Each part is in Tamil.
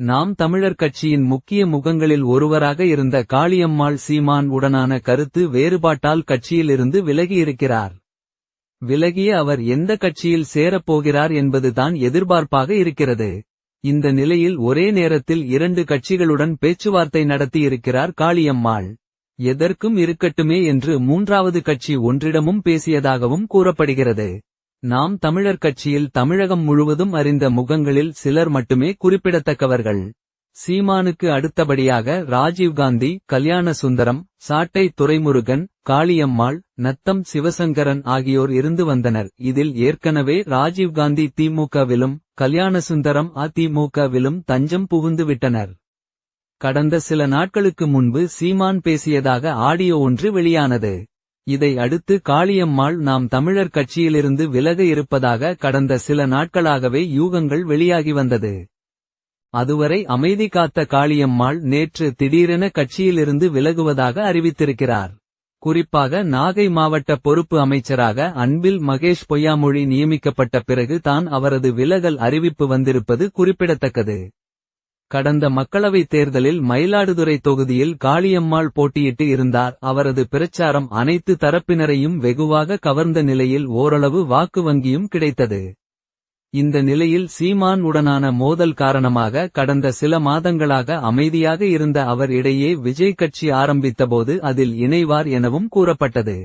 நாம் தமிழர் கட்சியின் முக்கிய முகங்களில் ஒருவராக இருந்த காளியம்மாள் சீமான் உடனான கருத்து வேறுபாட்டால் கட்சியிலிருந்து விலகியிருக்கிறார். விலகிய அவர் எந்த கட்சியில் சேரப்போகிறார் என்பதுதான் எதிர்பார்ப்பாக இருக்கிறது. இந்த நிலையில் ஒரே நேரத்தில் இரண்டு கட்சிகளுடன் பேச்சுவார்த்தை நடத்தியிருக்கிறார் காளியம்மாள். எதற்கும் இருக்கட்டுமே என்று மூன்றாவது கட்சி ஒன்றிடமும் பேசியதாகவும் கூறப்படுகிறது. நாம் தமிழர் கட்சியில் தமிழகம் முழுவதும் அறிந்த முகங்களில் சிலர் மட்டுமே குறிப்பிடத்தக்கவர்கள். சீமானுக்கு அடுத்தபடியாக ராஜீவ்காந்தி கல்யாண சுந்தரம் சாட்டை துரைமுருகன் காளியம்மாள் நத்தம் சிவசங்கரன் ஆகியோர் இருந்து வந்தனர் இதில் ஏற்கனவே ராஜீவ்காந்தி திமுகவிலும் கல்யாணசுந்தரம் அதிமுகவிலும் தஞ்சம் புகுந்து விட்டனர். கடந்த சில நாட்களுக்கு முன்பு சீமான் பேசியதாக ஆடியோ ஒன்று வெளியானது. இதை அடுத்து காளியம்மாள் நாம் தமிழர் கட்சியிலிருந்து விலக இருப்பதாக கடந்த சில நாட்களாகவே யூகங்கள் வெளியாகி வந்தது. அதுவரை அமைதி காத்த காளியம்மாள் நேற்று திடீரென கட்சியிலிருந்து விலகுவதாக அறிவித்திருக்கிறார். குறிப்பாக நாகை மாவட்ட பொறுப்பு அமைச்சராக அன்பில் மகேஷ் பொய்யாமொழி நியமிக்கப்பட்ட பிறகு தான் அவரது விலகல் அறிவிப்பு வந்திருப்பது குறிப்பிடத்தக்கது. கடந்த மக்களவைத் தேர்தலில் மயிலாடுதுறை தொகுதியில் காளியம்மாள் போட்டியிட்டு இருந்தார் அவரது பிரச்சாரம் அனைத்து தரப்பினரையும் வெகுவாக கவர்ந்த நிலையில் ஓரளவு வாக்கு வங்கியும் கிடைத்தது. இந்த நிலையில் சீமான் உடனான மோதல் காரணமாக கடந்த சில மாதங்களாக அமைதியாக இருந்த அவர் இடையே விஜய் கட்சி ஆரம்பித்தபோது அதில் இணைவார் எனவும் கூறப்பட்டது.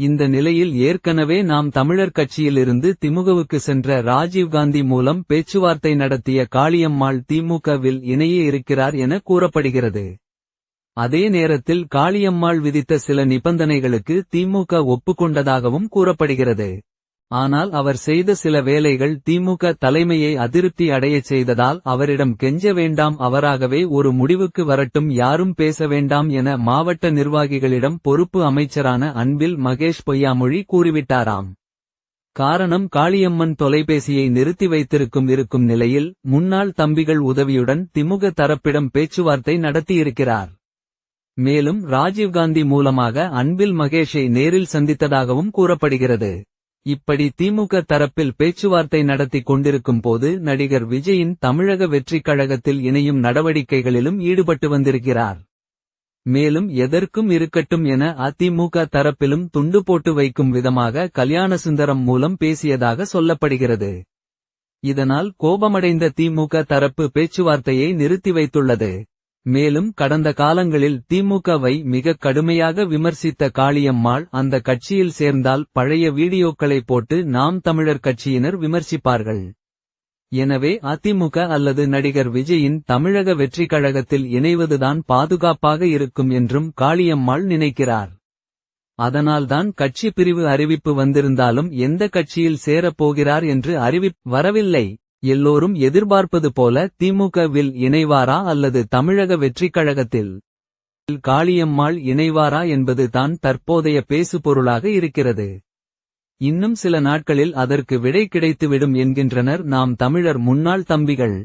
இந்த நிலையில் ஏற்கனவே நாம் தமிழர் கட்சியிலிருந்து திமுகவுக்கு சென்ற ராஜீவ்காந்தி மூலம் பேச்சுவார்த்தை நடத்திய காளியம்மாள் திமுகவில் இணைய இருக்கிறார் என கூறப்படுகிறது. அதே நேரத்தில் காளியம்மாள் விதித்த சில நிபந்தனைகளுக்கு திமுக ஒப்புக்கொண்டதாகவும் கூறப்படுகிறது. ஆனால் அவர் செய்த சில வேலைகள் திமுக தலைமையை அதிருப்தி அடையச் செய்ததால் அவரிடம் கெஞ்ச வேண்டாம் அவராகவே ஒரு முடிவுக்கு வரட்டும் யாரும் பேச வேண்டாம் என மாவட்ட நிர்வாகிகளிடம் பொறுப்பு அமைச்சரான அன்பில் மகேஷ் பொய்யாமொழி கூறிவிட்டாராம். காரணம் காளியம்மன் தொலைபேசியை நிறுத்தி வைத்திருக்கும் இருக்கும் நிலையில் முன்னாள் தம்பிகள் உதவியுடன் திமுக தரப்பிடம் பேச்சுவார்த்தை நடத்தியிருக்கிறார். மேலும் ராஜீவ்காந்தி மூலமாக அன்பில் மகேஷை நேரில் சந்தித்ததாகவும் கூறப்படுகிறது. இப்படி திமுக தரப்பில் பேச்சுவார்த்தை நடத்தி கொண்டிருக்கும் போது நடிகர் விஜயின் தமிழக வெற்றிக் கழகத்தில் இணையும் நடவடிக்கைகளிலும் ஈடுபட்டு வந்திருக்கிறார். மேலும் எதற்கும் இருக்கட்டும் என அதிமுக தரப்பிலும் துண்டு போட்டு வைக்கும் விதமாக கல்யாணசுந்தரம் மூலம் பேசியதாக சொல்லப்படுகிறது. இதனால் கோபமடைந்த திமுக தரப்பு பேச்சுவார்த்தையை நிறுத்தி வைத்துள்ளது. மேலும் கடந்த காலங்களில் திமுகவை மிக கடுமையாக விமர்சித்த காளியம்மாள் அந்த கட்சியில் சேர்ந்தால் பழைய வீடியோக்களை போட்டு நாம் தமிழர் கட்சியினர் விமர்சிப்பார்கள். எனவே அதிமுக அல்லது நடிகர் விஜயின் தமிழக வெற்றிக் கழகத்தில் இணைவதுதான் பாதுகாப்பாக இருக்கும் என்றும் காளியம்மாள் நினைக்கிறார். அதனால்தான் கட்சி பிரிவு அறிவிப்பு வந்திருந்தாலும் எந்த கட்சியில் சேரப் போகிறார் என்று அறிவிப் வரவில்லை. எல்லோரும் எதிர்பார்ப்பது போல திமுகவில் இணைவாரா அல்லது தமிழக வெற்றிக் கழகத்தில் காளியம்மாள் இணைவாரா என்பது தான் தற்போதைய பேசுபொருளாக இருக்கிறது. இன்னும் சில நாட்களில் அதற்கு விடை கிடைத்துவிடும் என்கின்றனர் நாம் தமிழர் முன்னாள் தம்பிகள்.